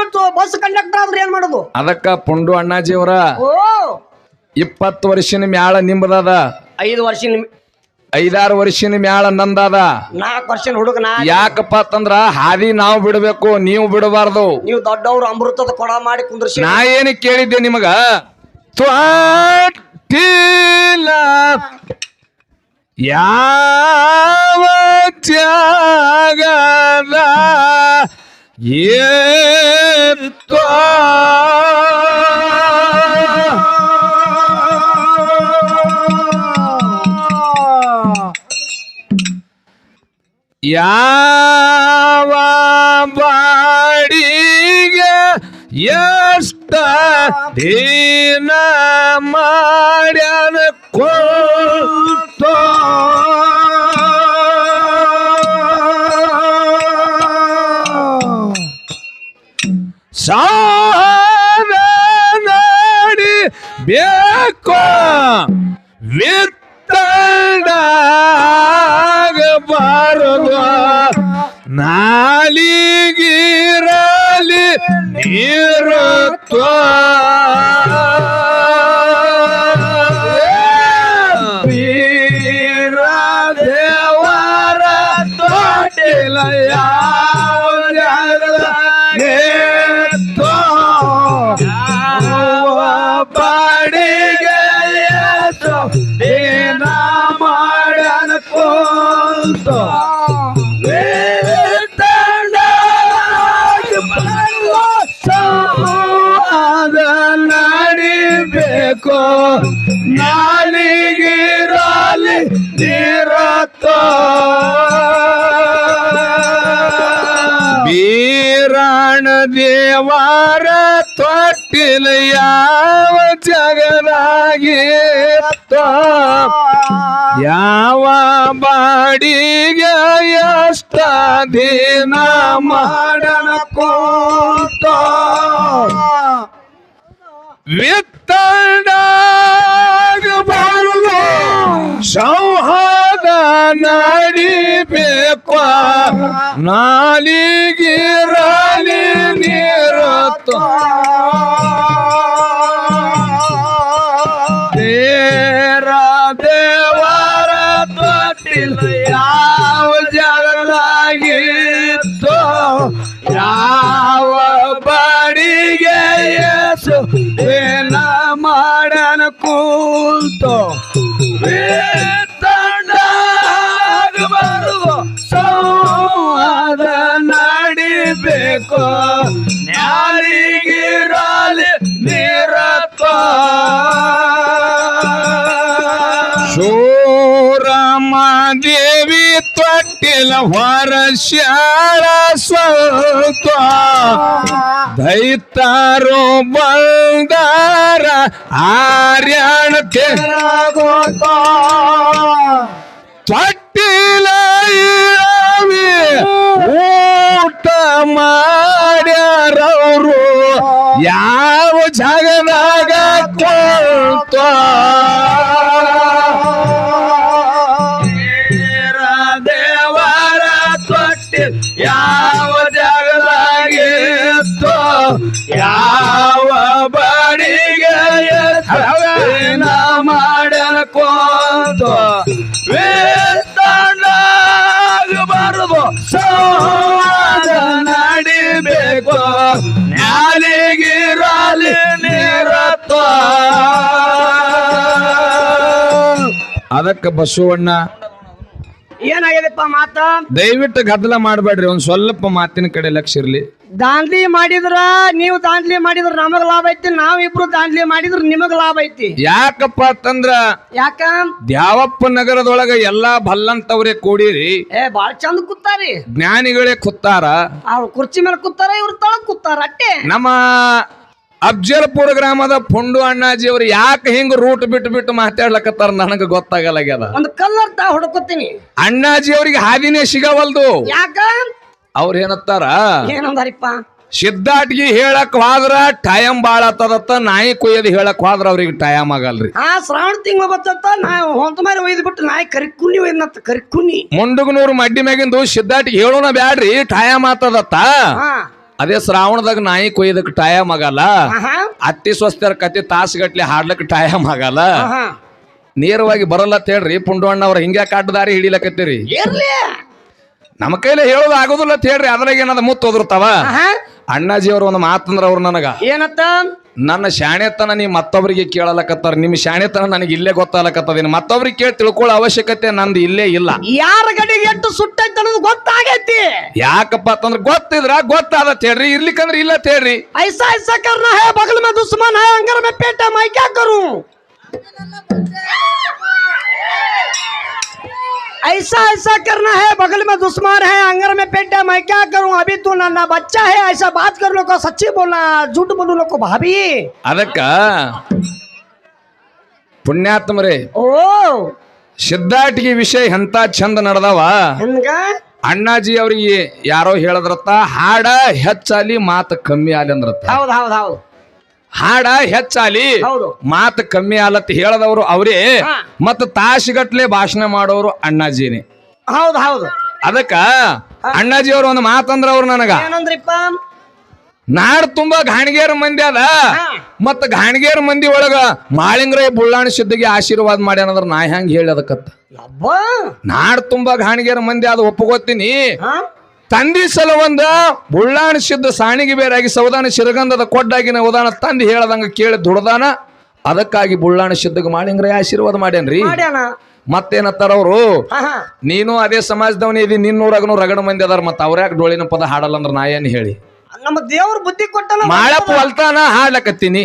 ಬಿಟ್ಟು bus conductor ಆದ್ರೆ ಏನ್ ಮಾಡೋದು? ಅದಕ್ಕ ಪುಂಡು ಅಣ್ಣಾಜಿಯವರ ಓ! ಇಪ್ಪತ್ತು ವರ್ಷಿನ ಮ್ಯಾಳ ನಿಂಬದದ. ಐದು ವರ್ಷ ಐದಾರು ವರ್ಷಿನ ಮ್ಯಾಳ ನಂದಾದ. ನಾಲ್ಕು ವರ್ಷ ಹುಡುಗ ನಾ ಯಾಕಪ್ಪ ಅಂತಂದ್ರ ಹಾದಿ ನಾವು ಬಿಡಬೇಕು ನೀವು ಬಿಡಬಾರ್ದು. ನೀವು ದೊಡ್ಡವ್ರು ಅಮೃತದ ಕೊಡ ಮಾಡಿ ಕುಂದ್ರಿಸಿ ನಾ ಏನು ಕೇಳಿದ್ದೆ ನಿಮಗ? ತ್ವಾಟಿಲ ಯಾವ ಜಾಗದ ಏತ್ವ ಯಾವ ಬಾಡಿಗೆ ಎಷ್ಟ ದಿನ ಮಾಡ್ಯಾನ ಕೊಲ್ತೋ ಬೇಕು ನೀರತ್ತ ಬೀರಾಣ ದೇವಾರ ತೊಟ್ಟಿಲ ಯಾವ ಜಗದಾಗಿತ್ತ ಯಾವ ಬಾಡಿಗೆ ಎಷ್ಟ ದಿನ ಮಾಡನ ಕೂತ ವಿತ್ತಡಾಗಬಾರದು ಸಂವಾದ ನಡಿಬೇಕು ನಾಲಿಗಿರಲಿ ನೀರತ್ತ. ತೇರ ದೇವರ ತೊಟ್ಟಿಲ್ಲ ಯಾವ ಜಗದಾಗಿತ್ತು ಯಾವ ಬಾಡಿಗೆ ಯೇಸು ಏನ ಮಾಡನ ಕೂಲ್ತು ನೀರತ್ತ ಶೂರಮ್ಮ ದೇವಿ ತೊಟ್ಟಿಲ ಹೊರಶ್ಯಾಳ ಸ್ವಲ್ಪ ದೈತಾರೋ ಬಂದಾರ ಆರ್ಯಾಣ ತೊಟ್ಟಿಲ ಇಳವಿ ಊಟ ಮಾಡ್ಯಾರವರು. ಯಾವ ಜಾಗದಾಗ ಅದಕ್ಕೆ ಬಸವಣ್ಣ ಏನಾಗಿದೆಪ್ಪ ಮಾತ? ದಯವಿಟ್ಟು ಗದ್ದಲ ಮಾಡಬೇಡ್ರಿ ಒಂದ್ ಸ್ವಲ್ಪ ಮಾತಿನ ಕಡೆ ಲಕ್ಷ ಇರ್ಲಿ. ದಾಂದ್ಲಿ ಮಾಡಿದ್ರ ನೀವು ದಾಂಡ್ಲಿ ಮಾಡಿದ್ರ ನಮಗ್ ಲಾಭ ಐತಿ ನಾವ್ ಇಬ್ರು ದಾಂಡ್ಲಿ ಮಾಡಿದ್ರ ನಿಮಗ್ ಲಾಭ ಐತಿ. ಯಾಕಪ್ಪ ಅಂತಂದ್ರ ಯಾಕ? ದ್ಯಾವಪ್ಪ ನಗರದೊಳಗ ಎಲ್ಲಾ ಭಲ್ಲಂತವ್ರೆ ಕೂಡಿರಿ. ಏ ಬಾಳ ಚಂದ ಕೂತಾರಿ. ಜ್ಞಾನಿಗಳೇ ಕೂತಾರ. ಅವ್ರ ಕುರ್ಚಿ ಮೇಲೆ ಕೂತಾರ ಇವ್ರ ತಳ ಕೂತಾರ ಅಟ್ಟೆ. ನಮ್ಮ ಅಫ್ಜಲ್ಪುರ ಗ್ರಾಮದ ಪುಂಡು ಅಣ್ಣಾಜಿ ಅವ್ರು ಯಾಕೆ ಹಿಂಗ್ ರೂಟ್ ಬಿಟ್ಟು ಬಿಟ್ಟು ಮಾತಾಡ್ಲಕತ್ತಾರ ನನಗ ಗೊತ್ತಾಗಲ್ಲಾಗ್ಯದ ಒಂದು ಕಲ್ಲರ್ ತಾ ಅಣ್ಣಾಜಿ ಅವ್ರಿಗೆ ಹಾದಿನೇ ಸಿಗವಲ್ದು. ಯಾಕ? ಅವ್ರ ಏನತ್ತಾರ ಏನಂದಾರಿಪ್ಪ? ಸಿದ್ದಾಟ್ಗಿ ಹೇಳಕ್ ಹೋದ್ರ ಟೈಮ್ ಬಾಳ ಆತದತ್ತ ನಾಯಿ ಕೊಯ್ಯದ್ ಹೇಳಕ್ ಹೋದ್ರ ಅವ್ರಿಗೆ ಟೈಮ್ ಆಗಲ್ರಿ. ಆ ಶ್ರಾವಣ ತಿಂಗಳು ಬತ್ತ ನಾ ಹೊಂತ ಮಾರಿ ಒಯ್ದು ಬಿಟ್ಟು ನಾಯಿ ಕರಿಕುನಿ ಒಯ್ದನತ್ತ ಕರಿಕುನಿ ಮುಂಡುಗನೂರು ಮಡ್ಡಿ ಮ್ಯಾಗಿಂದು ಸಿದ್ದಾಟ್ಗಿ ಹೇಳೋಣ ಬ್ಯಾಡ್ರಿ ಟೈಮ್ ಆತದತ್ತ. ಹಾ. ಅದೇ ಶ್ರಾವಣದಾಗ ನಾಯಿ ಕೊಯ್ದಕ್ ಟೈಮ್ ಆಗಲ್ಲ. ಅತ್ತಿ ಸ್ವಸ್ಥರ ಕತೆ ತಾಸುಗಟ್ಲೆ ಹಾಡ್ಲಕ್ ಟೈಮ್ ಆಗಲ್ಲ. ನೇರವಾಗಿ ಬರಲ್ಲ ಹೇಳ್ರಿ ಪುಂಡು ಅಣ್ಣ ಅವ್ರ ಹಿಂಗ್ಯಾ ಕಾಟ್ ದಾರಿ ಹಿಡಿಲಕತ್ತೀರಿ ನಮ್ಮ ಕೈಲಿ ಹೇಳೋದು ಆಗೋದಿಲ್ಲ ಅಂತ ಹೇಳ್ರಿ ಅದ್ರಾಗ ಏನದ ಮುತ್ತು ಒದರ್ತಾವ? ಅಣ್ಣಾಜಿ ಅವರು ಒಂದು ಮಾತಂದ್ರ ಅವ್ರು ನನಗ. ಏನತ್ತ? ನನ್ನ ಶಾಣೆತನ ನೀವು ಮತ್ತೊಬ್ರಿಗೆ ಕೇಳಲಕತ್ತಾರ ನಿಮ್ಮ ಶಾಣೆತನ ನನಗೆ ಇಲ್ಲೇ ಗೊತ್ತಾಗಲಕತ್ತದ ಮತ್ತೊಬ್ರಿಗೆ ಕೇಳಿ ತಿಳ್ಕೊಳ್ಳೋ ಅವಶ್ಯಕತೆ ನಂದು ಇಲ್ಲೇ ಇಲ್ಲ. ಯಾರ ಗಡಿಗೆ ಗೊತ್ತಾಗೈತಿ. ಯಾಕಪ್ಪ ಅಂತಂದ್ರೆ ಗೊತ್ತಿದ್ರ ಗೊತ್ತಾದ ಹೇಳ್ರಿ ಇರ್ಲಿಕ್ಕಂದ್ರೆ ಇಲ್ಲ ತೇಳ್ರಿ ಐಸಾ ಐಸಾ ಕರ್ನ ಹೇ ಬಗಲ್ ಮೇ ದುಸ್ಮನ್ ಹೇ ಮೇ ಪೇಟ ಮೈ ऐसा ऐसा करना है बगल में दुश्मन है अंगर में पेट है मैं क्या करूं अभी तू नन्ना बच्चा है ऐसा बात कर लो को सच्ची बोलना झूठ बोलू लो को भाभी ಅದಕ್ಕ ಪುಣ್ಯಾತ್ಮರೇ ओ ಸಿದ್ಧಾಟಿಗೆ ವಿಷಯ ಎಂತ ಚಂದ ನಡೆದವ ಹೆಂಗ ಅಣ್ಣಾಜಿ ಅವ್ರಿಗೆ ಯಾರೋ ಹೇಳದ್ರತ್ತ ಹಾಡ ಹೆಚ್ಚಾಲಿ ಮಾತು ಕಮ್ಮಿ ಆಲಿ ಅಂದ್ರತ್ತ ಹೌದು ಹೌದು ಹೌದು ಹಾಡ ಹೆಚ್ಚಾಲಿ ಮಾತು ಕಮ್ಮಿ ಆಲತ್ ಹೇಳದವರು ಅವರೇ ಮತ್ತು ತಾಸುಗಟ್ಲೆ ಭಾಷಣ ಮಾಡೋರು ಅಣ್ಣಾಜಿನೇ. ಹೌದು ಹೌದು. ಅದಕ್ಕ ಅಣ್ಣಾಜಿ ಅವ್ರ ಒಂದು ಮಾತಂದ್ರ ಅವ್ರು ನನಗ ನಾಡ್ ತುಂಬಾ ಗಾಣಿಗೇರ ಮಂದಿ ಅದ. ಮತ್ತ ಗಾಣಿಗೇರ ಮಂದಿ ಒಳಗ ಮಾಳಿಂಗ್ರೈ ಬುಳ್ಳಾಣಿ ಸಿದ್ಧಿಗೆ ಆಶೀರ್ವಾದ ಮಾಡ್ಯಾನಂದ್ರ ನಾ ಹೆಂಗ್ ಹೇಳಿ ಅದಕ್ಕತ್ತ? ಯಬ್ಬ. ನಾಡ್ ತುಂಬಾ ಗಾಣಿಗೇರ ಮಂದಿ ಅದು ಒಪ್ಪಗೋತೀನಿ ತಂದಿ ಸಲವಂದ ಬುಳ್ಳಾಣ ಸಿದ್ಧ ಸಾಣಿಗೆ ಬೇರಾಗಿ ಸೌದಾನ ಶಿರಗಂಧದ ಕೊಡ್ಡಾಗಿನ ಉದಾನ ತಂದಿ ಹೇಳದಂಗ ಕೇಳಿ ದುಡ್ದಾನ. ಅದಕ್ಕಾಗಿ ಬುಳ್ಳಾಣ ಸಿದ್ಧಗೆ ಮಾಳಿಂಗ್ರೈ ಆಶೀರ್ವಾದ ಮಾಡ್ಯಾನ್ರಿ. ಮಾಡ್ಯಾನ. ಮತ್ತೇನತ್ತಾರ ಅವರು? ನೀನು ಅದೇ ಸಮಾಜದವನೇ ಇದಿ ನಿನ್ನೂರಾಗನು ರಗಡ ಮಂದಿ ಅದಾರ ಮತ್ತ ಯಾಕೆ ಡೋಳಿನ ಪದ ಹಾಡಲ್ಲ ಅಂದ್ರ ನಾ ಏನು ಹೇಳಿ? ನಮ್ಮ ದೇವ್ರ ಬುದ್ಧಿ ಕೊಟ್ಟಲ್ಲ ಮಾಳಪ್ಪ ಹೊಲ್ತಾನ ಹಾಡ್ಲಕತ್ತೀನಿ.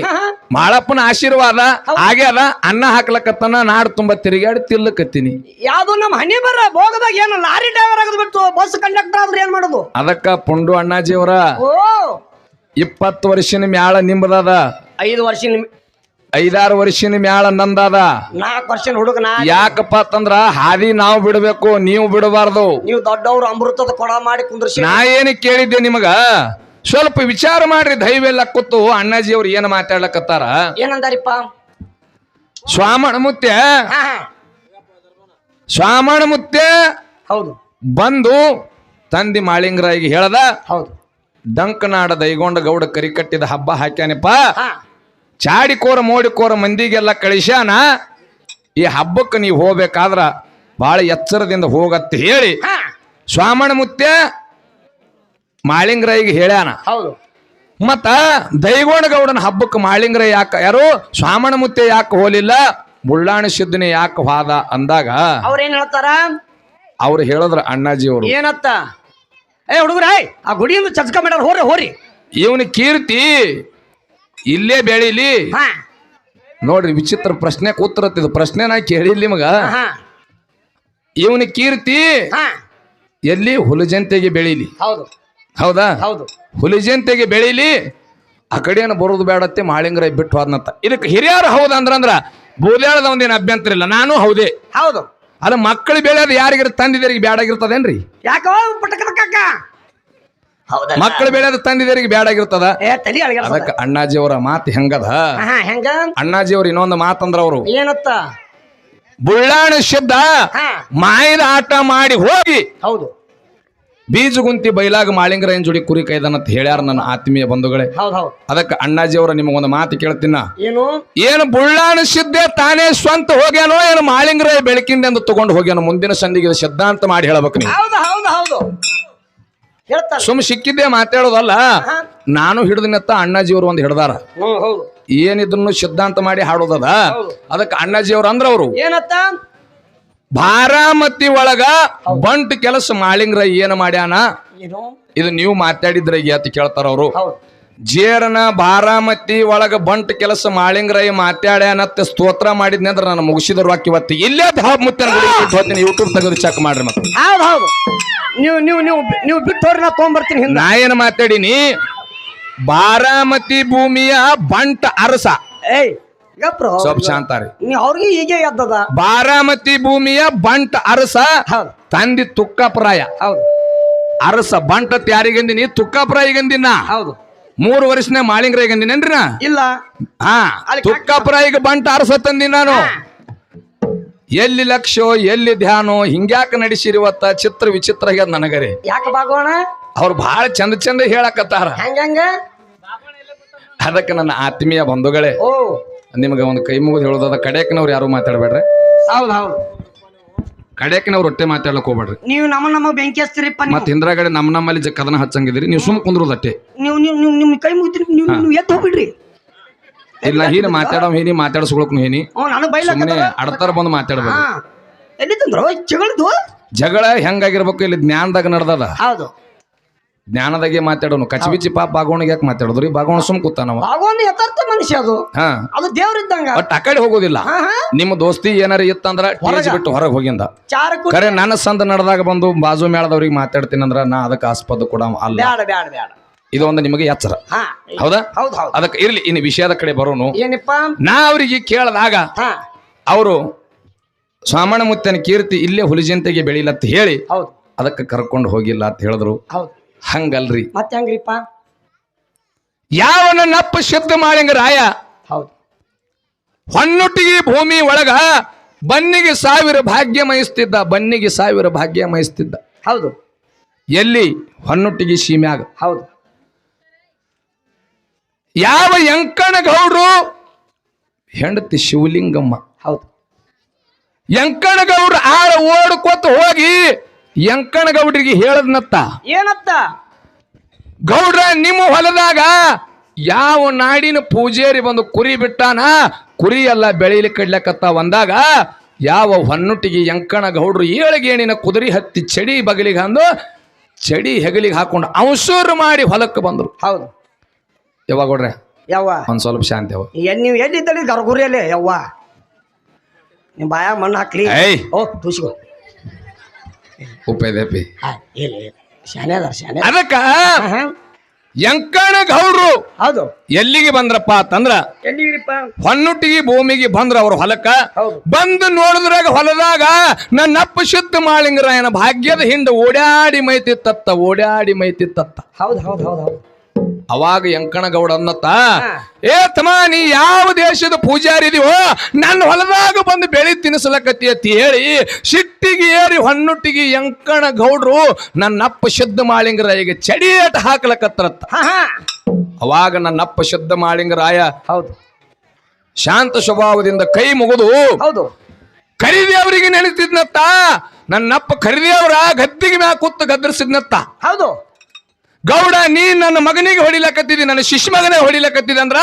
ಮಾಳಪ್ಪನ ಆಶೀರ್ವಾದ ಆಗ್ಯಾದ ಅನ್ನ ಹಾಕ್ಲಕತ್ತಾನ ನಾಡ್ ತುಂಬಾ ತಿರುಗಾಡಿ ತಿಲ್ಲಕತ್ತೀನಿ ಯಾವ್ದು ನಮ್ಮ ಹನಿ ಬರ ಭೋಗದಾಗ ಏನು ಲಾರಿ ಡ್ರೈವರ್ ಆಗದ್ ಬಿಟ್ಟು ಬಸ್ ಕಂಡಕ್ಟರ್ ಆದ್ರೆ ಏನ್ ಮಾಡೋದು? ಅದಕ್ಕ ಪುಂಡು ಅಣ್ಣಾಜಿಯವರ ಇಪ್ಪತ್ತು ವರ್ಷಿನ ಮ್ಯಾಳ ನಿಂಬದಾದ. ಐದು ವರ್ಷ ಐದಾರು ವರ್ಷಿನ ಮ್ಯಾಳ ನಂದಾದ. ನಾಲ್ಕು ವರ್ಷ ಹುಡುಗ ನಾ ಯಾಕಪ್ಪ ಅಂತಂದ್ರ ಹಾದಿ ನಾವು ಬಿಡಬೇಕು ನೀವು ಬಿಡಬಾರ್ದು. ನೀವು ದೊಡ್ಡವ್ರು ಅಮೃತದ ಕೊಡ ಮಾಡಿ ಕುಂದ್ರಿಸಿ. ನಾ ಏನು ಕೇಳಿದ್ದೆ ನಿಮಗ? ಸ್ವಲ್ಪ ವಿಚಾರ ಮಾಡ್ರಿ ದೈವೆಲ್ಲ ಕೂತು ಅಣ್ಣಾಜಿ ಅವ್ರು ಏನ್ ಮಾತಾಡ್ಲಕತ್ತಾರ? ಏನಂದಾರಿಪ್ಪ? ಸ್ವಾಮಣ ಮುತ್ಯ ಹಾ ಹಾ. ಸ್ವಾಮಣ ಮುತ್ಯ ಹೌದು. ಬಂದು ತಂದಿ ಮಾಳಿಂಗರಾಯಿಗೆ ಹೇಳದ ಹೌದು. ಡಂಕನಾಡ ದೈಗೊಂಡ ಗೌಡ ಕರಿ ಕಟ್ಟಿದ ಹಬ್ಬ ಹಾಕ್ಯಾನಪ್ಪ. ಹಾ. ಚಾಡಿಕೋರ ಮೋಡಿಕೋರ ಮಂದಿಗೆಲ್ಲ ಕಳಿಸ್ಯಾನ ಈ ಹಬ್ಬಕ್ಕೆ ನೀವು ಹೋಗ್ಬೇಕಾದ್ರ ಬಹಳ ಎಚ್ಚರದಿಂದ ಹೋಗತ್ತೆ ಹೇಳಿ. ಹಾ. ಸ್ವಾಮಣ ಮುತ್ಯ ಮಾಳಿಂಗರಾಯಿಗೆ ಹೇಳ್ಯಾನ. ಹೌದು. ಮತ್ತ ದೈಗೋಣಗೌಡನ ಹಬ್ಬಕ್ಕೆ ಮಾಳಿಂಗ್ರ ಯಾಕೆ? ಯಾರು? ಸ್ವಾಮಣ ಮುತ್ತೆ ಯಾಕೆ ಹೋಲಿಲ್ಲ? ಬುಳ್ಳಾಣ ಸಿದ್ದನೆ ಯಾಕೆ ಹೋದ ಅಂದಾಗ ಅವ್ರ ಏನ್ ಹೇಳ್ತಾರ? ಅವ್ರು ಹೇಳಿದ್ರ ಅಣ್ಣಾಜಿ ಅವರು. ಏನತ್ತ? ಏ ಹುಡುಗ್ರ ಆ ಗುಡಿಯಿಂದ ಚಚ್ಕ ಮಾಡ್ಯಾರ ಹೋರಿ ಹೋರಿ. ಇವನ ಕೀರ್ತಿ ಇಲ್ಲೇ ಬೆಳಿಲಿ. ಹಾ. ನೋಡ್ರಿ ವಿಚಿತ್ರ ಪ್ರಶ್ನೆ ಕೂತಿರತ್ತಿದ ಪ್ರಶ್ನೆ ನಾ ಕೇಳಿಲ್ಲ ನಿಮಗ. ಹಾ. ಇವನ ಕೀರ್ತಿ ಹಾ. ಎಲ್ಲಿ ಹುಲಜಂತೆಗೆ ಬೆಳೀಲಿ. ಹೌದು. ಹೌದಾ? ಹೌದು. ಹುಲಿ ಜಯಂತಿಗೆ ಬೆಳೀಲಿ ಆ ಕಡೆಯನ್ನು ಬರೋದು ಬೇಡತ್ತೆ ಮಾಳಿಂಗ್ರ ಬಿಟ್ಟು ಹೋದ್ನಂತ. ಇದಕ್ಕೆ ಹಿರಿಯರು ಹೌದು ಅಂದ್ರಂದ್ರ ಬೂದ್ಯಾಳದ ಒಂದೇನು ಅಭ್ಯಂತರ ಇಲ್ಲ ನಾನು ಹೌದೇ. ಹೌದು. ಅದು ಮಕ್ಕಳು ಬೆಳೆಯೋದು ಯಾರಿಗಿರ ತಂದಿದರಿಗೆ ಬ್ಯಾಡಾಗಿರ್ತದೇನ್ರಿ? ಯಾಕೋ ಪಟಕದ ಕಾಕ? ಹೌದಾ ಮಕ್ಕಳು ಬೆಳೆಯೋದು ತಂದಿದರಿಗೆ ಬ್ಯಾಡಾಗಿರ್ತದ? ಅಳಗ್ಯಾರ ಅದಕ್ಕೆ ಅಣ್ಣಾಜಿ ಅವರ ಮಾತು ಹೆಂಗದ? ಹೆಂಗ? ಅಣ್ಣಾಜಿ ಅವ್ರ ಇನ್ನೊಂದು ಮಾತಂದ್ರ ಅವರು ಏನತ್ತ? ಬುಳ್ಳಾಣ ಶಬ್ದ ಹಾ. ಮಾಯದ ಆಟ ಮಾಡಿ ಹೋಗಿ ಹೌದು. ಬೀಜಗುಂತಿ ಬೈಲಾಗ ಮಾಳಿಂಗರಾಯನ್ ಜೋಡಿ ಕುರಿ ಕೈದನಂತ ಹೇಳ್ಯಾರ ನನ್ನ ಆತ್ಮೀಯ ಬಂಧುಗಳೇ. ಹೌದು ಹೌದು. ಅದಕ್ಕೆ ಅಣ್ಣಾಜಿ ಅವರ ನಿಮಗೊಂದು ಮಾತು ಕೇಳ್ತೀನ? ಏನು? ಏನು ಬುಳ್ಳಾಣ ಸಿದ್ದೆ ತಾನೇ ಸ್ವಂತ ಹೋಗ್ಯಾನೋ ಏನು ಮಾಳಿಂಗರಾಯ ಬೆಳಕಿಂದ ಎಂದು ತಗೊಂಡು ಹೋಗ್ಯಾನೋ ಮುಂದಿನ ಸಂದಿಗೆ ಇದು ಸಿದ್ಧಾಂತ ಮಾಡಿ ಹೇಳ್ಬೇಕು ನೀವು. ಹೌದು ಹೌದು ಹೌದು. ಹೇಳ್ತಾರ. ಸುಮ್ ಸಿಕ್ಕಿದ್ದೆ ಮಾತಾಡೋದಲ್ಲ ನಾನು ಹಿಡಿದಿನತ್ತ ಅಣ್ಣಾಜಿ ಅವರು ಒಂದು ಹಿಡ್ದಾರ. ಹ್ಮ್ ಹೌದು. ಏನಿದ್ರು ಸಿದ್ಧಾಂತ ಮಾಡಿ ಹಾಡೋದದ. ಅದಕ್ಕೆ ಅಣ್ಣಾಜಿ ಅವ್ರು ಅಂದ್ರ ಅವರು ಏನತ್ತ? ಬಾರಾಮತಿ ಒಳಗ ಬಂಟ್ ಕೆಲಸ ಮಾಳಿಂಗ್ರ ಏನ್ ಮಾಡ್ಯಾನ? ಇದು ನೀವು ಮಾತಾಡಿದ್ರ ಅಂತ ಕೇಳ್ತಾರ ಅವರು. ಜೇರನ ಬಾರಾಮತಿ ಒಳಗ ಬಂಟ್ ಕೆಲಸ ಮಾಳಿಂಗ್ರೈ ಮಾತಾಡ್ಯಾನತ್ತ ಸ್ತೋತ್ರ ಮಾಡಿದ್ನಿ ಅಂದ್ರೆ ನಾನು ಮುಗಿಸಿದ ರೊಕ್ಕ ಇವತ್ತು. ಇಲ್ಲೇ ಧಾಬ್ ಮುತ್ತಿನ ಹೋಗ್ತೀನಿ ಯೂಟ್ಯೂಬ್ ತೆಗೆದು ಚೆಕ್ ಮಾಡ್ರಿ ಮತ್ತೆ. ಹೌದು ಹೌದು. ನೀವು ನೀವು ನೀವು ನೀವು ಬಿಟ್ಟು ನಾ ತೊಗೊಂಬರ್ತೀನಿ ಹಿಂದೆ ನಾ ಏನು ಮಾತಾಡೀನಿ? ಬಾರಾಮತಿ ಭೂಮಿಯ ಬಂಟ್ ಅರಸ. ಏಯ್ ಗಪ್ರು ಸ್ವಲ್ಪ ಶಾಂತಾರಿ ಅವ್ರಿಗೆ ಹೀಗೆ ಎದ್ದದ? ಬಾರಾಮತಿ ಭೂಮಿಯ ಬಂಟ್ ಅರಸ ತಂದಿ ತುಕ್ಕಪ್ರಾಯ ಹೌದು. ಅರಸ ಬಂಟ ಯಾರಿಗಂದಿನಿ ತುಕ್ಕಪ್ರಾಯಿಗಂದಿನ ಹೌದು. ಮೂರು ವರ್ಷನೇ ಮಾಳಿಂಗ್ರಾಯಿಗಂದಿನೇನ್ರಿ ನಾ ಇಲ್ಲ. ಹಾ ತುಕ್ಕಪ್ರಾಯಿಗೆ ಬಂಟ ಅರಸ ತಂದಿ ನಾನು. ಎಲ್ಲಿ ಲಕ್ಷ್ಯೋ ಎಲ್ಲಿ ಧ್ಯಾನೋ ಹಿಂಗ್ಯಾಕ ನಡೆಸಿರುವತ್ತ ಚಿತ್ರ ವಿಚಿತ್ರ ಹೇಳ ನನಗರಿ. ಯಾಕೆ ಬಾಗೋಣ ಅವ್ರು ಬಹಳ ಚಂದ ಚಂದ ಹೇಳಕತ್ತಾರ. ಹೆಂಗ? ಅದಕ್ಕೆ ನನ್ನ ಆತ್ಮೀಯ ಬಂಧುಗಳೇ ಓ. ನಿಮಗೆ ಒಂದು ಕೈ ಮುಗಿದು ಹೇಳೋದಾದ ಕಡೆಯಕ್ನವ್ರು ಯಾರು ಮಾತಾಡಬೇಡ್ರಿ. ಹೌದ್ ಹೌದು. ಕಡೆಯಕ್ನವ್ರು ಒಟ್ಟೆ ಮಾತಾಡ್ಲಕ್ ಹೋಗ್ಬೇಡ್ರಿ. ನೀವು ನಮ್ಮ ನಮ್ಮ ಬೆಂಕಿ ಹಚ್ತೀರಿಪ್ಪ ನೀವು. ಮತ್ತೆ ಹಿಂದ್ರಗಡೆ ನಮ್ಮ ನಮ್ಮಲ್ಲಿ ಜ ಕದನ ಹಚ್ಚಂಗಿದ್ರಿ ನೀವು ಸುಮ್ ಕುಂದ್ರೋದಟ್ಟೆ ನೀವು ನೀವು ನೀವು ನಿಮ್ಮ ಕೈ ಮುಗಿದ್ರಿ ನೀವು ನೀವು ಎದ್ದು ಹೋಗ್ಬಿಡ್ರಿ. ಇಲ್ಲ ಹೀನಿ ಮಾತಾಡೋ ಹೀನಿ ಮಾತಾಡ್ಸ್ಕೊಳಕ್ನು ಹೀನಿ. ಹ್ಞೂ ನಾನು ಬೈಲ ಸುಮ್ಮನೆ ಅಡತಾರ ಬಂದು ಮಾತಾಡ್ಬೇಕು ಹಾ. ಎಲ್ಲಿ ತಂದ್ರು ಜಗಳದು ಜಗಳ ಹೆಂಗಾಗಿರ್ಬೇಕು ಇಲ್ಲಿ ಜ್ಞಾನದಾಗ ನಡ್ದದ. ಹೌದು. ಜ್ಞಾನದಾಗೆ ಮಾತಾಡೋನು. ಕಚ್ಬಿಚ್ಚಿ ಪಾಪ ಬಾಗೋಣಿಗೆ ಯಾಕೆ ಮಾತಾಡೋದ್ರಿ ಬಾಗೋಣ ಸುಮ್ ಕೂತಾನವ ಆಗೋನ್ ಯಥಾರ್ಥ ಮನುಷ್ಯ ಅದು. ಹಾ. ಅದು ದೇವ್ರಿದ್ದಂಗ ಬಟ್ ಆ ಕಡೆ ಹೋಗೋದಿಲ್ಲ. ಹಾ ಹಾ. ನಿಮ್ಮ ದೋಸ್ತಿ ಏನಾರ ಇತ್ತಂದ್ರ ಟೇಜ್ ಬಿಟ್ಟು ಹೊರಗೆ ಹೋಗಿಂದ. ಕರೆ ಖರೆ ನನ್ನ ಸಂದ ನಡೆದಾಗ ಬಂದು ಬಾಜು ಮೇಳದವ್ರಿಗೆ ಮಾತಾಡ್ತೀನಿ ಅಂದ್ರ ನಾ ಅದಕ್ಕೆ ಆಸ್ಪದ ಕೂಡ ಅಲ್ಲ. ಬ್ಯಾಡ ಬ್ಯಾಡ ಬ್ಯಾಡ. ಇದು ಒಂದು ನಿಮಗೆ ಎಚ್ಚರ. ಹಾ. ಹೌದಾ? ಹೌದ್ ಹೌದು. ಅದಕ್ಕೆ ಇರ್ಲಿ ಇನ್ನು ವಿಷಯದ ಕಡೆ ಬರೋನು. ಏನಪ್ಪ? ನಾ ಅವರಿಗೆ ಕೇಳಿದಾಗ ಅವರು ಸ್ವಾಮಣ ಮುತ್ತನ ಕೀರ್ತಿ ಇಲ್ಲೇ ಹುಲಿಜಂತೆಗೆ ಬೆಳಿಲತ್ತ ಹೇಳಿ ಹೌದು. ಅದಕ್ಕೆ ಕರ್ಕೊಂಡು ಹೋಗಿಲ್ಲ ಅಂತ ಹೇಳಿದ್ರು. ಹೌದು. ಹಂಗಲ್ರಿ. ಮತ್ತೆ ಹಂಗ್ರಿಪ್ಪ ಯಾವನ ನಪ್ಪ ಶುದ್ಧ ಮಾಳಿಂಗ ರಾಯ? ಹೌದು. ಹೊನ್ನುಟ್ಟಿಗೆ ಭೂಮಿ ಒಳಗ ಬನ್ನಿಗೆ ಸಾವಿರ ಭಾಗ್ಯ ಮಯಿಸ್ತಿದ್ದ ಬನ್ನಿಗೆ ಸಾವಿರ ಭಾಗ್ಯ ಮಯಿಸ್ತಿದ್ದ ಹೌದು. ಎಲ್ಲಿ? ಹೊನ್ನುಟ್ಟಿಗೆ ಸೀಮ್ಯಾಗ. ಹೌದು. ಯಾವ ಯಂಕಣ ಗೌಡ್ರು? ಹೆಂಡತಿ ಶಿವಲಿಂಗಮ್ಮ. ಹೌದು. ಯಂಕಣ ಗೌಡ್ರು ಆಳ ಓಡ್ಕೊತ ಹೋಗಿ ಯಂಕಣ ಗೌಡ್ರಿಗೆ ಹೇಳದ್ನತ್ತ ಏನತ್ತ? ಗೌಡ್ರ ನಿಮ್ಮ ಹೊಲದಾಗ ಯಾವ ನಾಡಿನ ಪೂಜೇರಿ ಬಂದು ಕುರಿ ಬಿಟ್ಟಾನ? ಕುರಿ ಎಲ್ಲ ಬೆಳೀಲಿ ಕಡ್ಲಕತ್ತ ಬಂದಾಗ ಯಾವ ಹೊನ್ನುಟ್ಟಿಗೆ ಯಂಕಣ ಗೌಡ್ರು ಏಳಿಗೇಣಿನ ಕುದುರೆ ಹತ್ತಿ ಚಡಿ ಬಗಲಿಗೆ ಅಂದು ಚಡಿ ಹೆಗಲಿಗೆ ಹಾಕೊಂಡು ಅವಸೂರು ಮಾಡಿ ಹೊಲಕ್ಕೆ ಬಂದ್ರು. ಹೌದು. ಯಾವಾಗ ಗೌಡ್ರೆ ಯವ್ವ. ಒಂದ್ ಸ್ವಲ್ಪ ಶಾಂತಿ ಅವ. ಎಲ್ಲಿ ನೀವು ಎಲ್ಲಿದ್ದಲ್ಲಿ ಗರ್ಗುರಿಯಲ್ಲೇ? ಯವ್ವ. ನಿಮ್ಮ ಬಾಯ ಮಣ್ಣು ಹಾಕ್ಲಿ. ಏಯ್. ಓ ತುಸಿಗೋ ಉಪ್ಪೈದೇಪಿ ಹಾ ಇಲ್ಲ ಇಲ್ಲ. ಶಾನೆ ಅದಾರ ಶಾನೆ ಅದಕ್ಕ. ಯಂಕಣ ಗೌಡ್ರು ಹೌದು. ಎಲ್ಲಿಗೆ ಬಂದ್ರಪ್ಪ ಅಂತಂದ್ರ ಎಲ್ಲಿಗಿರಿಪ್ಪ? ಹೊನ್ನುಟ್ಟಿಗೆ ಭೂಮಿಗೆ ಬಂದ್ರ ಅವ್ರ ಹೊಲಕ್ಕ. ಬಂದು ನೋಡಿದ್ರಾಗ ಹೊಲದಾಗ ನನ್ನಪ್ಪ ಶುದ್ಧ ಮಾಳಿಂಗರಾಯನ ಭಾಗ್ಯದ ಹಿಂದೆ ಓಡಾಡಿ ಮೈತಿತ್ತತ್ತ ಓಡಾಡಿ ಮೈತಿತ್ತತ್ತ. ಹೌದು ಹೌದು ಹೌದು ಹೌದು. ಅವಾಗ ಯಂಕಣಗೌಡ ಅನ್ನತ್ತ. ಏ ತಮ್ಮ ನೀ ಯಾವ ದೇಶದ ಪೂಜಾರಿ ಇದೀವೋ ನನ್ನ ಹೊಲದಾಗ ಬಂದು ಬೆಳಿ ತಿನ್ನಿಸ್ಲಕತ್ತಿ ಅತಿ ಹೇಳಿ ಸಿಟ್ಟಿಗೆ ಏರಿ ಹೊನ್ನುಟ್ಟಿಗೆ ಯಂಕಣ ಗೌಡ್ರು ನನ್ನಪ್ಪ ಶುದ್ಧ ಮಾಳಿಂಗರಾಯಿಗೆ ಚಡಿ ಹಾಕ್ಲಕತ್ರತ್ತ ಹಾಕ್ಲಕತ್ತರತ್ತ ಅವಾಗ ನನ್ನಪ್ಪ ಶುದ್ಧ ಮಾಳಿಂಗರಾಯ ಹೌದು. ಶಾಂತ ಸ್ವಭಾವದಿಂದ ಕೈ ಮುಗಿದು ಹೌದು. ಕರಿದೇವರಿಗೆ ನೆನೆತಿದ್ನತ್ತ ನನ್ನಪ್ಪ ಕರಿದೇವ್ರ ಗದ್ದಿಗೆ ಮ್ಯಾ ಕೂತು ಗದ್ರಿಸಿದ್ನತ್ತ. ಹೌದು. ಗೌಡ ನೀ ನನ್ನ ಮಗನಿಗೆ ಹೊಡಿಲಕತ್ತಿದಿ ನನ್ನ ಶಿಶು ಮಗನೇ ಹೊಡಿಲಕತ್ತಿದ ಅಂದ್ರ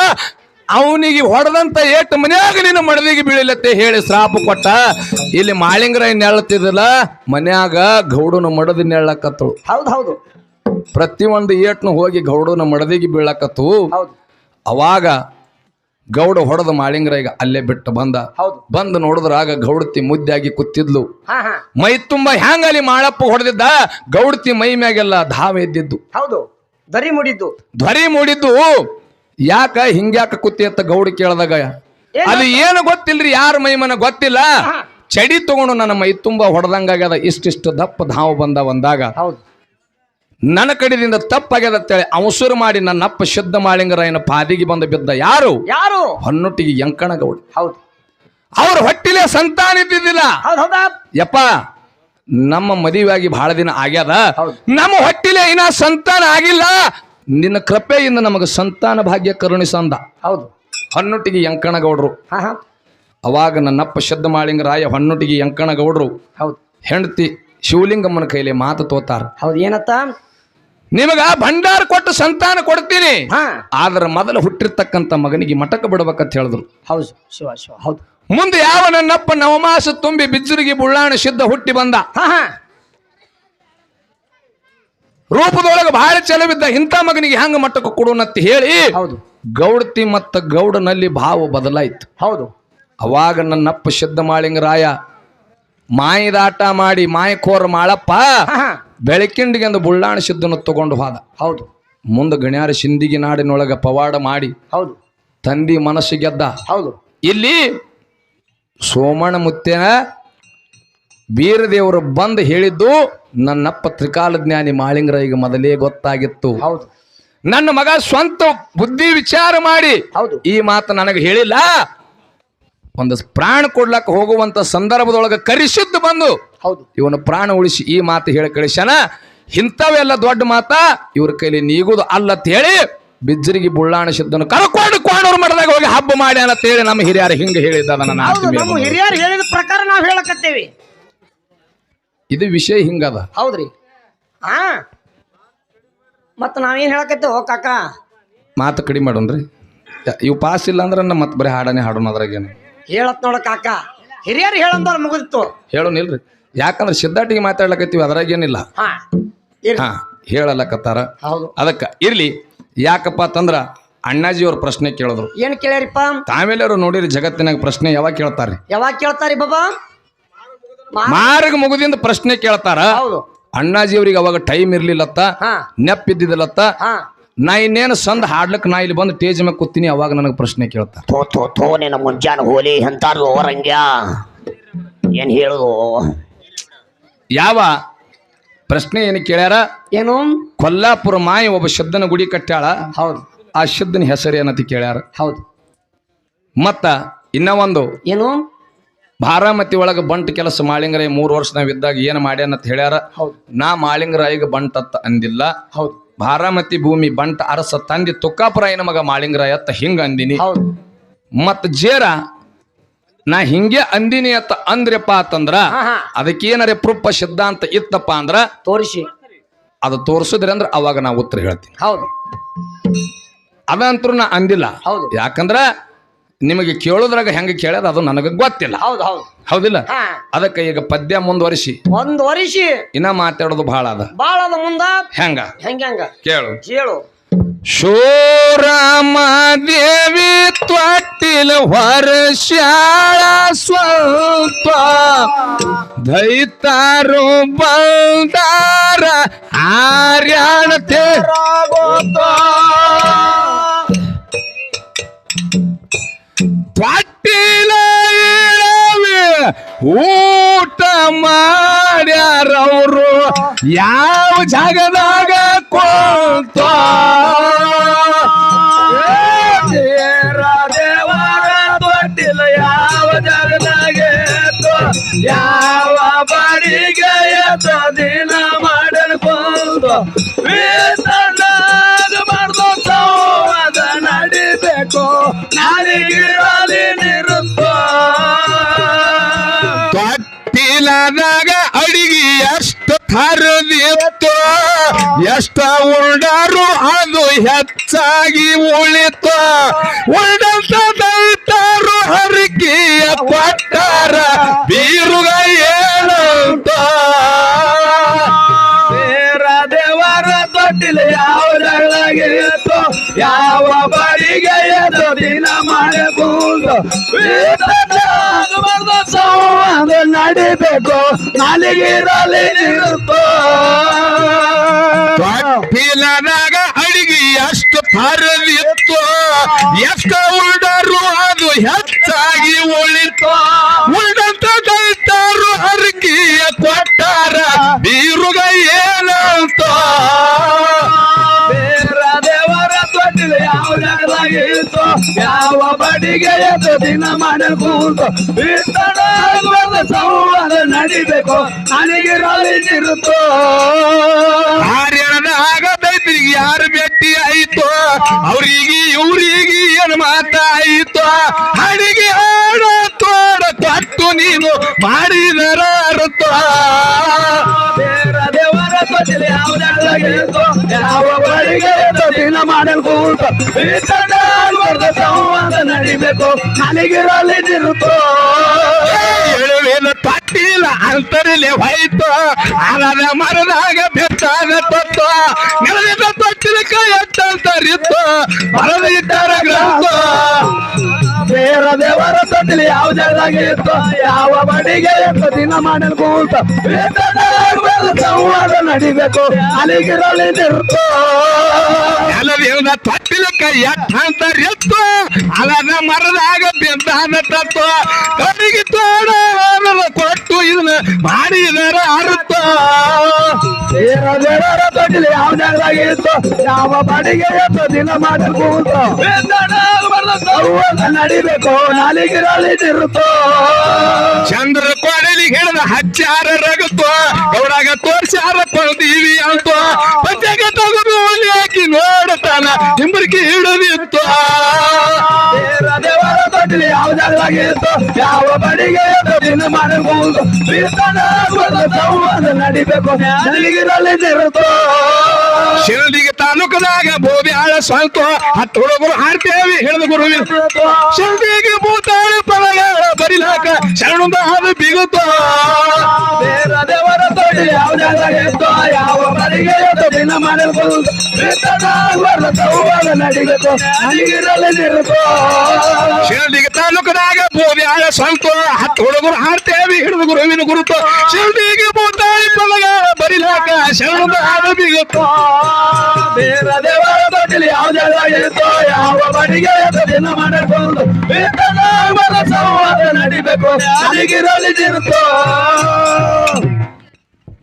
ಅವನಿಗೆ ಹೊಡೆದಂತ ಏಟ್ ಮನ್ಯಾಗ ನಿನ್ನ ಮಡದಿಗೆ ಬೀಳಿಲತ್ತೆ ಹೇಳಿ ಶ್ರಾಪ ಕೊಟ್ಟ. ಇಲ್ಲಿ ಮಾಳಿಂಗರ ನೆಳತಿದಿಲ್ಲ ಮನ್ಯಾಗ ಗೌಡನ ಮಡದಿ ನೆಳಕತ್ತಳು ಹೌದು ಹೌದು. ಪ್ರತಿಯೊಂದು ಏಟ್ನು ಹೋಗಿ ಗೌಡನ ಮಡದಿಗೆ ಬೀಳಕತ್ತು. ಅವಾಗ ಗೌಡ ಹೊಡೆದ ಈಗ ಅಲ್ಲೇ ಬಿಟ್ಟು ಬಂದ. ಬಂದು ಬಂದು ನೋಡಿದ್ರಾಗ ಗೌಡತಿ ಮುದ್ದಾಗಿ ಕೂತಿದ್ಲು. ಮೈ ತುಂಬ ಹ್ಯಾಂಗ ಅಲ್ಲಿ ಮಾಳಪ್ಪ ಹೊಡೆದಿದ್ದ? ಗೌಡತಿ ಮೈ ಮ್ಯಾಗೆಲ್ಲ ಧಾವ ಎದ್ದಿದ್ದು. ಹೌದು. ಧ್ವರಿ ಮೂಡಿದ್ದು. ಧ್ವರಿ ಮೂಡಿದ್ದು. ಯಾಕ ಹಿಂಗ್ಯಾಕ ಕುತ್ತಿ ಅಂತ ಗೌಡ ಕೇಳ್ದಾಗ? ಅದು ಏನು ಗೊತ್ತಿಲ್ರಿ ಯಾರ ಮೈ ಮನ ಗೊತ್ತಿಲ್ಲ? ಚಡಿ ತಗೊಂಡು ನನ್ನ ಮೈ ತುಂಬ ಹೊಡೆದಂಗಾಗ್ಯದ. ಇಷ್ಟಿಷ್ಟು ದಪ್ಪ ಧಾವ ಬಂದ ಒಂದಾಗ ಹೌದು. ನನ್ನ ಕಡೆದಿಂದ ತಪ್ಪಾಗ್ಯದ ಅಂತೇಳಿ ಅವಸರು ಮಾಡಿ ನನ್ನ ಅಪ್ಪ ಶುದ್ಧ ಮಾಳಿಂಗರಾಯನ ಪಾದಿಗೆ ಬಂದು ಬಿದ್ದ ಯಾರು? ಯಾರು? ಹೊನ್ನೊಟ್ಟಿಗೆ ಯಂಕಣಗೌಡ ಹೌದು. ಅವ್ರ ಹೊಟ್ಟಿಲೆ ಸಂತಾನ ಇದ್ದಿದ್ದಿಲ್ಲ. ಯಪ್ಪ ನಮ್ಮ ಮದುವೆಯಾಗಿ ಬಹಳ ದಿನ ಆಗ್ಯದ. ನಮ್ಮ ಹೊಟ್ಟಿಲೆ ಇನ್ನ ಸಂತಾನ ಆಗಿಲ್ಲ. ನಿನ್ನ ಕೃಪೆಯಿಂದ ನಮಗೆ ಸಂತಾನ ಭಾಗ್ಯ ಕರುಣಿಸಂದ ಹೌದು. ಹೊನ್ನೊಟ್ಟಿಗೆ ಯಂಕಣಗೌಡರು ಅವಾಗ ನನ್ನಪ್ಪ ಶುದ್ಧ ಮಾಳಿಂಗರಾಯ ಹೊನ್ನೊಟ್ಟಿಗೆ ಯಂಕಣಗೌಡರು ಹೌದು. ಹೆಂಡತಿ ಶಿವಲಿಂಗಮ್ಮನ ಕೈಲಿ ಮಾತು ತೋತಾರ. ಹೌದು ಏನತ್ತ? ನಿಮಗ ಭಂಡಾರ ಕೊಟ್ಟು ಸಂತಾನ ಕೊಡ್ತೀನಿ. ಹಾ. ಆದ್ರ ಮೊದಲು ಹುಟ್ಟಿರ್ತಕ್ಕಂಥ ಮಗನಿಗೆ ಮಟಕ ಬಿಡ್ಬೇಕಂತ ಹೇಳಿದ್ರು. ಹೌದು ಶಿವ ಶಿವ ಹೌದು. ಮುಂದೆ ಯಾವ ನನ್ನಪ್ಪ ನವಮಾಸ ತುಂಬಿ ಬಿಜ್ಜುರಿಗೆ ಬುಳ್ಳಾಣ ಸಿದ್ಧ ಹುಟ್ಟಿ ಬಂದ? ಹಾ ಹಾ. ರೂಪದೊಳಗೆ ಬಹಳ ಚೆಲವಿದ್ದ ಇಂಥ ಮಗನಿಗೆ ಹೆಂಗ ಮಟ್ಟಕ್ಕೆ ಕೊಡುನಂತ ಹೇಳಿ ಹೌದು. ಗೌಡತಿ ಮತ್ತು ಗೌಡನಲ್ಲಿ ಭಾವ ಬದಲಾಯಿತು. ಹೌದು. ಅವಾಗ ನನ್ನಪ್ಪ ಸಿದ್ಧ ಮಾಳಿಂಗರಾಯ ಮಾಯದಾಟ ಮಾಡಿ ಮಾಯಕೋರ ಮಾಳಪ್ಪ ಹಾ ಹಾ ಬೆಳಕಿಂಡಿಗೆ ಅಂದು ಬುಳ್ಳಾಣ ಸಿದ್ಧನ ತಗೊಂಡು ಹೋದ. ಹೌದು. ಮುಂದೆ ಗಣ್ಯಾರ ಸಿಂದಿಗೆ ನಾಡಿನೊಳಗೆ ಪವಾಡ ಮಾಡಿ ಹೌದು. ತಂದಿ ಮನಸ್ಸು ಗೆದ್ದ. ಹೌದು. ಇಲ್ಲಿ ಸೋಮಣ್ಣ ಮುತ್ತೇನ ಬೀರದೇವರು ಬಂದು ಹೇಳಿದ್ದು ನನ್ನಪ್ಪ ತ್ರಿಕಾಲ ಜ್ಞಾನಿ ಈಗ ಮೊದಲೇ ಗೊತ್ತಾಗಿತ್ತು. ಹೌದು. ನನ್ನ ಮಗ ಸ್ವಂತ ಬುದ್ಧಿ ವಿಚಾರ ಮಾಡಿ ಹೌದು. ಈ ಮಾತು ನನಗೆ ಹೇಳಿಲ್ಲ. ಒಂದು ಪ್ರಾಣ ಕೊಡ್ಲಕ್ಕ ಹೋಗುವಂತ ಸಂದರ್ಭದೊಳಗೆ ಕರಿಸಿದ್ದು ಬಂದು ಹೌದು. ಇವನು ಪ್ರಾಣ ಉಳಿಸಿ ಈ ಮಾತು ಹೇಳಿ ಕಳಿಸ್ಯಾನ. ಇಂಥವೆಲ್ಲ ದೊಡ್ಡ ಮಾತ ಇವ್ರ ಕೈಲಿ ನೀಗುದು ಅಲ್ಲ ಅಂತ ಹೇಳಿ ಬಿಜ್ಜರಿಗೆ ಬುಳ್ಳಾಣ ಸಿದ್ದನು ಕರ್ಕೊಂಡು ಕೋಣೂರು ಮಠದಾಗ ಹೋಗಿ ಹಬ್ಬ ಮಾಡಿ ಅಂತ ಹೇಳಿ ನಮ್ಮ ಹಿರಿಯರು ಹಿಂಗ ಹೇಳಿದ್ದ ನನ್ನ ಹಿರಿಯರು ಹೇಳಿದ ಪ್ರಕಾರ ನಾವು ಹೇಳಕತ್ತೇವಿ. ಇದು ವಿಷಯ ಹಿಂಗದ. ಹೌದ್ರಿ. ಹಾ ಮತ್ತ ನಾವೇನ್ ಹೇಳಕತ್ತೇವ ಕಾಕ? ಮಾತು ಕಡಿಮೆ ಮಾಡೋನ್ರಿ ಇವು ಪಾಸ್ ಇಲ್ಲ ಅಂದ್ರೆ ಮತ್ತೆ ಬರೀ ಹಾಡನೆ ಹಾಡೋಣ ಅದ್ರಾಗೇನು. ಹೇಳತ್ ನೋಡ ಕಾಕ. ಹಿರಿಯರು ಹೇಳಂದ್ರ ಮುಗಿದಿತ್ತು ಹೇಳು ಇಲ್ರಿ ಯಾಕಂದ್ರೆ ಸಿದ್ಧಾಟಿಗೆ ಮಾತಾಡ್ಲಕತ್ತೀವಿ ಅದ್ರಾಗೇನಿಲ್ಲ ಹಾ ಇರ್ಲಿ. ಹಾ ಹೇಳಲಕತ್ತಾರ. ಹೌದು. ಅದಕ್ಕ ಇರ್ಲಿ. ಯಾಕಪ್ಪ ಅಂತಂದ್ರ ಅಣ್ಣಾಜಿಯವ್ರ ಪ್ರಶ್ನೆ ಕೇಳಿದ್ರು. ಏನ್ ಕೇಳ್ಯಾರಿಪ್ಪ? ತಾವೆಲ್ಲರೂ ಅವ್ರು ನೋಡಿರಿ ಜಗತ್ತಿನಾಗ ಪ್ರಶ್ನೆ ಯಾವಾಗ ಕೇಳ್ತಾರ್ರಿ ಯಾವಾಗ ಕೇಳ್ತಾರಿ ಬಾಬಾ? ಮಾ- ಮಾರ್ಗ ಮುಗುದಿಂದ ಪ್ರಶ್ನೆ ಕೇಳ್ತಾರ. ಹೌದು. ಅಣ್ಣಾಜಿಯವ್ರಿಗೆ ಅವಾಗ ಟೈಮ್ ಇರ್ಲಿಲ್ಲತ್ತ ಹಾ. ನೆಪ್ಪಿದ್ದಿಲ್ಲತ್ತ ಹಾ. ನಾ ಇನ್ನೇನು ಸಂದ್ ಹಾಡ್ಲಿಕ್ಕೆ ನಾ ಇಲ್ಲಿ ಬಂದು ಟೇಜ್ ಮೇಲೆ ಕೂತೀನಿ ಅವಾಗ ನನಗೆ ಪ್ರಶ್ನೆ ಕೇಳ್ತಾರೆ. ಥೋ ಥೋ ಥೋ ನಿನ್ನ ಮುಂಜಾನೆ ಹೋಲಿ ಎಂತಾರು ಅವರಂಗ್ಯ ಏನು ಹೇಳುದು? ಯಾವ ಪ್ರಶ್ನೆ ಏನು ಕೇಳ್ಯಾರ? ಏನು? ಕೊಲ್ಲಾಪುರ ಮಾಯಿ ಒಬ್ಬ ಶಬ್ದನ ಗುಡಿ ಕಟ್ಟ್ಯಾಳ. ಹೌದು. ಆ ಶಬ್ದನ ಹೆಸರು ಏನಂತ ಕೇಳ್ಯಾರ? ಹೌದು. ಮತ್ತ ಇನ್ನ ಒಂದು. ಏನು? ಭಾರಾಮತಿ ಒಳಗೆ ಬಂಟ್ ಕೆಲಸ ಮಾಳಿಂಗರಾಯ ಮೂರು ವರ್ಷ ನಾವಿದ್ದಾಗ ಏನು ಮಾಡ್ಯಾನಂತ ಹೇಳ್ಯಾರ? ಹೌದು. ನಾ ಮಾಳಿಂಗರಾಯಿಗೆ ಅಂತ ಅಂದಿಲ್ಲ. ಹೌದು. ಬಾರಾಮತಿ ಭೂಮಿ ಬಂಟ ಅರಸ ತಂದಿ ತುಕ್ಕಾಪುರಾಯನ ಮಗ ಮಾಳಿಂಗರಾಯ ಎತ್ತ ಹಿಂಗ ಅಂದಿನಿ. ಮತ್ ಜೇರ ನಾ ಹಿಂಗೆ ಅಂದಿನಿ ಅತ್ತ ಅಂದ್ರಪ್ಪ ಅಂತಂದ್ರ ಅದಕ್ಕೇನರೆ ಪ್ರೂಫ ಸಿದ್ಧಾಂತ ಇತ್ತಪ್ಪ ಅಂದ್ರ ತೋರಿಸಿ. ಅದು ತೋರಿಸಿದ್ರೆ ಅಂದ್ರೆ ಅವಾಗ ನಾ ಉತ್ತರ ಹೇಳ್ತೀನಿ. ಹೌದು. ಅದಂತರೂ ನಾ ಅಂದಿಲ್ಲ. ಹೌದು. ಯಾಕಂದ್ರ ನಿಮಗೆ ಕೇಳೋದ್ರಾಗ ಹೆಂಗ ಕೇಳ್ಯದ ಅದು ನನಗೆ ಗೊತ್ತಿಲ್ಲ. ಹೌದು ಹೌದು. ಹೌದಿಲ್ಲ? ಅದಕ್ಕೆ ಈಗ ಪದ್ಯ ಮುಂದುವರಿಸಿ ಮುಂದುವರಿಸಿ ವರ್ಷ ಇನ್ನ ಮಾತಾಡೋದು ಬಹಳ ಅದ. ಬಹಳ ಅದ ಮುಂದ? ಹೆಂಗ? ಹೆಂಗ ಹೆಂಗ? ಕೇಳು. ಕೇಳು. ಶೋರಾಮ ದೇವಿ ತ್ವಟ್ಟಿಲ ವರ್ಷಾಳ ಸ್ವಲ್ಪ. ದೈತಾರು ಬಂದಾರ ಆರ್ಯಾಣ ತ್ವಟ್ಟಿಲ ಊಟ ಮಾಡ್ಯಾರವರು. ಯಾವ ಜಾಗದಾಗ ತೊಟ್ಟಿಲದಾಗ ಅಡಿಗೆ ಎಷ್ಟು ಹರಿದಿತ್ತು ಎಷ್ಟ ಉಂಡರು ಅದು ಹೆಚ್ಚಾಗಿ ಉಳಿತು. ಉಳ್ದಂತ ದೈತರು ಹರಿಕೆಯ ಕೊಟ್ಟಾರ, ಬೀರುಗ ಏನಂತ. ದೇವರ ತೊಟ್ಟಿಲ ಯಾವ ಜಗಳಾಗಿತ್ತು ಯಾವ ಬಾರಿಗೆ ದಿನ ಮಾಡಬಹುದು? ಸಂವಾದ ನಡಿಬೇಕು. ನಾಲಿಗಿರಲಿ ತೊಟ್ಟಿಲದಾಗ ಅಡಿಗೆ ಎಷ್ಟು ಹರಿದಿತ್ತು ಎಷ್ಟು ಉಂಡರು ಅದು ಹೆಚ್ಚಾಗಿ ಉಳಿತು ಉಳಿದಂತ ಜಾಗದಾಗಿತ್ತು ಯಾವ ಬಡಿಗೆ ಎದ್ದು ದಿನ ಮಾಡಬಹುದು ಸಂವಾದ ನಡಿಬೇಕು. ನನಗಿರಲಿ ನಿರುತ್ತೋ. ಕಾರ್ಯದಾಗ ದೈತ್ರಿಗೆ ಯಾರು ಭೇಟಿ ಆಯ್ತು, ಅವ್ರಿಗೆ ಇವ್ರಿಗೆ ಏನು ಮಾತಾಯ್ತು ಅಡಿಗೆ ಆಡ ತೋಡ ತಟ್ಟು ನೀನು ಮಾಡಿದರ ಅರ್ಥ. ಮಾಡಲ್ಕೂತ ಸಂವಾದ ನಡಿಬೇಕು ತಟ್ಟಿಲ್ಲ ಅಂತರಿಲೆ ಹೋಯ್ತು. ಅರದ ಮರದಾಗ ಬೆಚ್ಚಾದ ತತ್ತು ನೆಲದಿಂದ ತೊಚ್ಚಿಲಕ ಕೈ ಎಟ್ಟಂತರಿತ್ತು ಮರದ ಇಟ್ಟಾರ ಗ್ರಂಥ. ಬೇರ ದೇವರ ತೊಟ್ಟಿಲಿ ಯಾವ ಜಾಗದಾಗ ಇತ್ತು? ಯಾವ ಬಡಿಗೆ ಎತ್ತು ದಿನ ಮಾಡಲ್ಕೂತ ಸಂವಾದ ನಡಿಬೇಕು. ಅಲ್ಲಿಗಿರಲಿ ನಿರ್ತು ನೆಲದಿಂದ ತೊಟ್ಟಿಲ ಕೈ ಎಟ್ಟಂತರಿತ್ತು ಅಲದ ಮರದಾಗ ಬೆಂದ ತತ್ತು ಕರಿಗೆ ತೋಡ ಮಾಡಿದರ ಅರ್ಥ. ದೇವರ ತೊಟ್ಟಿಲಿ ಯಾವ ಜಾಗದಾಗಿತ್ತು ಯಾವ ಬಾಡಿಗೆ ಎತ್ತು ದಿನ ಮಾಡಬಹುದು ನಡಿಬೇಕು ನಾಲಿಗಿರಲಿ ತಿರುತ್ತೋ. ಚಂದ್ರ ಕೊಡಲಿ ಹಿಡಿದ ಹಚ್ಚಾರ ಅವರಾಗ ಗೌಡಾಗ ತೋರ್ಸಾರ ಕೊಳ್ದೀವಿ ಅಂತ. ಪಂಚಾಗ ತಗೊಂಡು ಹಾಕಿ ನೋಡತಾನ ಹಿಂಬರಿಕೆ ಹಿಡಿದಿತ್ತು. ತೊಟ್ಟಿಲಿ ಯಾವ ಬಡಿಗೆ ದಿನ ಮಾಡಬಹುದು ನಡಿಬೇಕು. ನಾಲಿಗಿರಲಿ ತಿರುತ್ತೋ ಶಿರಡಿಗೆ ತಾಲೂಕದಾಗ ಬೋಬ್ಯಾಳ ಸ್ವಂತ ಹತ್ತು ಹುಡುಗರು ಹಾಡ್ತೇವಿ ಹೇಳಿದ ಗುರುವಿನ ಶಿರಡಿಗೆ ಭೂತಾಳ ಪದಗಳ ಬರಿಲಾಕ ಶರಣದ ಹಾದು ಬಿಗುತ್ತೋ. ದೇವರ ದೇವರ ತೊಡಿ ಯಾವ ಬಾಡಿಗೆ ಎತ್ತು ದಿನ ಮಾಡಬಹುದು ನಡಿಬೇಕು ನಾಲಿಗಿರಲಿ ತಿರುತ್ತೋ ಶಿರಡಿಗೆ ತಾಲೂಕದಾಗ ಬೋಬ್ಯಾಳ ಸಂತ ಹತ್ತು ಹುಡುಗರು ಹಾಡ್ತೇವಿ ಹಿಡಿದು ಗುರುವಿನ ಗುರುತು. ಶಿರಡಿಗೆ ಭೂತಾಳ ಪದಗಳ ಬರಿಲಾಕ ಶರಣದ ಹಾದು ಬಿಗುತ್ತೋ. ಬೇರ ದೇವರ ತೊಟ್ಟಿಲಿ ಯಾವ ಬಡಿಗೆ ಯಾವ ಬಾಡಿಗೆ ಎತ್ತು ದಿನ ಮಾಡಬಹುದು ಸಂವಾದ ನಡಿಬೇಕು. ಅಲ್ಲಿಗಿರಲಿ ತಿರುತ್ತೋ